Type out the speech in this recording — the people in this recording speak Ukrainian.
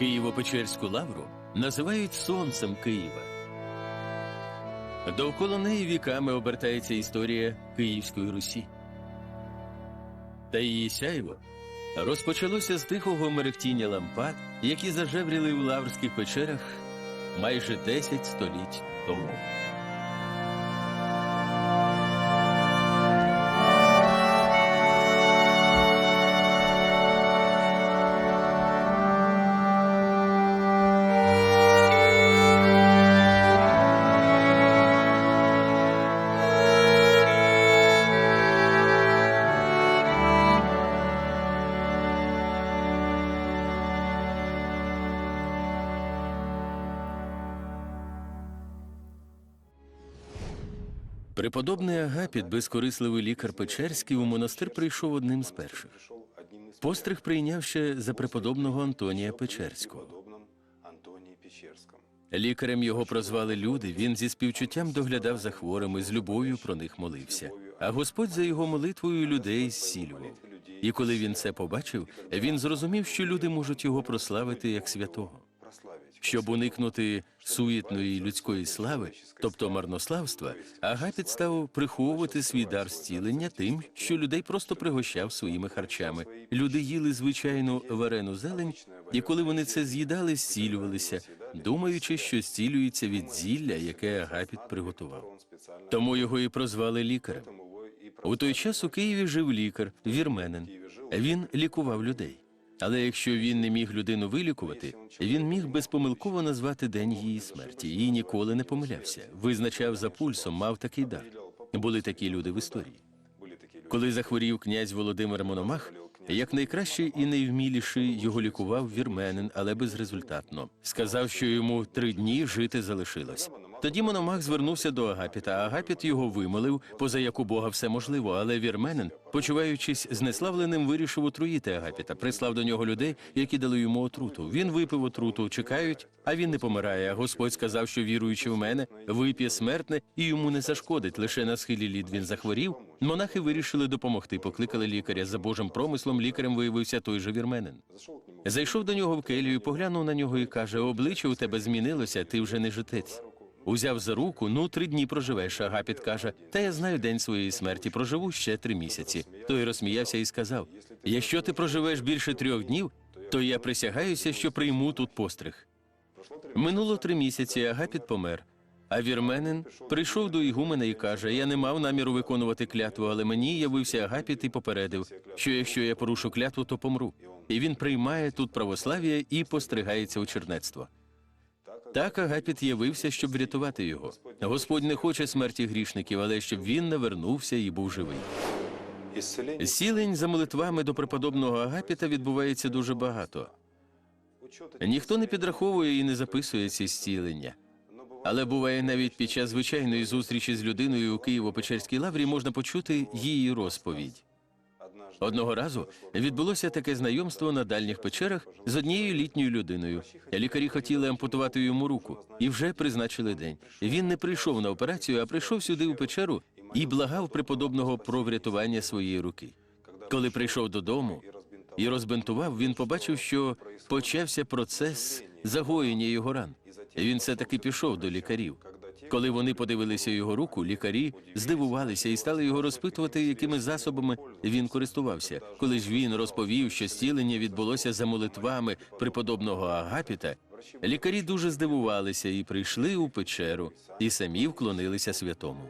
Києво-Печерську лавру називають сонцем Києва. Довкола неї віками обертається історія Київської Русі. Та її сяйво розпочалося з тихого мерехтіння лампад, які зажевріли у лаврських печерах майже 10 століть тому. Преподобний Агапіт, безкорисливий лікар Печерський, у монастир прийшов одним з перших. Постриг прийняв ще за преподобного Антонія Печерського. Лікарем його прозвали люди. Він зі співчуттям доглядав за хворими, з любов'ю про них молився. А Господь за його молитвою людей зцілював. І коли він це побачив, він зрозумів, що люди можуть його прославити як святого. Щоб уникнути суєтної людської слави, тобто марнославства, Агапіт став приховувати свій дар зцілення тим, що людей просто пригощав своїми харчами. Люди їли звичайну варену зелень, і коли вони це з'їдали, зцілювалися, думаючи, що зцілюється від зілля, яке Агапіт приготував. Тому його і прозвали лікарем. У той час у Києві жив лікар, вірменин. Він лікував людей. Але якщо він не міг людину вилікувати, він міг безпомилково назвати день її смерті і ніколи не помилявся. Визначав за пульсом, мав такий дар. Були такі люди в історії. Коли захворів князь Володимир Мономах, як найкращий і найвміліший його лікував вірменин, але безрезультатно. Сказав, що йому три дні жити залишилось. Тоді Мономах звернувся до Агапіта, а Агапіт його вимолив, поза як у Бога все можливо, але вірменин, почуваючись знеславленим, вирішив отруїти Агапіта, прислав до нього людей, які дали йому отруту. Він випив отруту, чекають, а він не помирає. Господь сказав, що віруючи в мене, вип'є смертне і йому не зашкодить. Лише на схилі літ він захворів. Монахи вирішили допомогти. Покликали лікаря за Божим промислом. Лікарем виявився той же вірменин. Зайшов до нього в келію, поглянув на нього і каже: обличчя у тебе змінилося, ти вже не житець. Узяв за руку, ну три дні проживеш. Агапіт каже, та я знаю день своєї смерті, проживу ще три місяці. Той розсміявся і сказав: Якщо ти проживеш більше трьох днів, то я присягаюся, що прийму тут постриг. Минуло три місяці, Агапіт помер. А вірменин прийшов до Ігумена і каже: Я не мав наміру виконувати клятву, але мені явився Агапіт і попередив, що якщо я порушу клятву, то помру. І він приймає тут православ'я і постригається у чернецтво. Так Агапіт явився, щоб врятувати його. Господь не хоче смерті грішників, але щоб він навернувся і був живий. Сілень за молитвами до преподобного Агапіта відбувається дуже багато. Ніхто не підраховує і не записує ці зцілення. Але буває навіть під час звичайної зустрічі з людиною у Києво-Печерській лаврі можна почути її розповідь. Одного разу відбулося таке знайомство на дальніх печерах з однією літньою людиною. Лікарі хотіли ампутувати йому руку і вже призначили день. Він не прийшов на операцію, а прийшов сюди у печеру і благав преподобного про врятування своєї руки. Коли прийшов додому і розбинтував, він побачив, що почався процес загоєння його ран. Він все таки пішов до лікарів. Коли вони подивилися його руку, лікарі здивувалися і стали його розпитувати, якими засобами він користувався. Коли ж він розповів, що стілення відбулося за молитвами преподобного Агапіта, лікарі дуже здивувалися і прийшли у печеру, і самі вклонилися святому.